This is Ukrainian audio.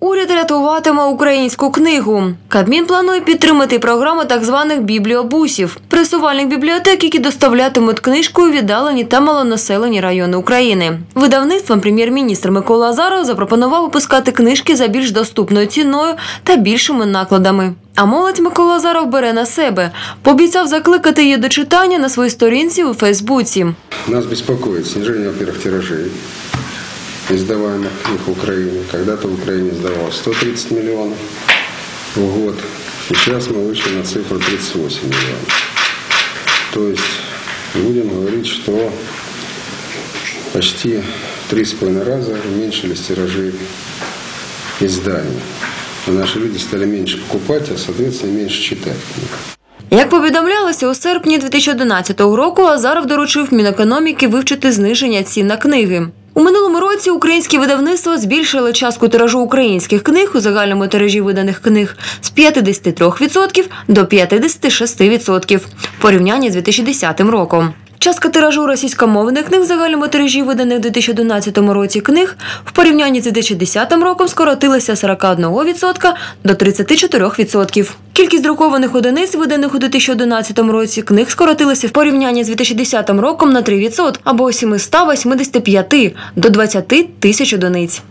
Уряд рятуватиме українську книгу. Кабмін планує підтримати програму так званих бібліобусів, пресувальних бібліотек, які доставлятимуть книжку у віддалені та малонаселені райони України. Видавництвом прем'єр-міністр Микола Азаров запропонував випускати книжки за більш доступною ціною та більшими накладами. А молодь Микола Азаров бере на себе. Пообіцяв закликати її до читання на своїй сторінці у Фейсбуці. Нас беспокоит снижение, во-первых, тиражей издаваемых книг в Украине. Когда-то в Украине издавалось 130 миллионов в год. Сейчас мы вышли на цифру 38 миллионов. То есть будем говорить, что почти в три с половиной раза уменьшились тиражи изданий. А наши люди стали меньше покупать, а соответственно меньше читать. Як повідомлялося, у серпні 2011 року Азаров доручив Мінекономіки вивчити зниження цін на книги. Минулому році українські видавництва збільшили частку тиражу українських книг у загальному тиражі виданих книг з 53% до 56% в порівнянні з 2010 роком. Частка тиражу російськомовних книг в загальному тиражі виданих у 2011 році книг в порівнянні з 2010 роком скоротилася з 41% до 34%. Кількість друкованих одиниць, виданих у 2011 році, книг скоротилася в порівнянні з 2010 роком на 3% або з 785 до 20 тисяч одиниць.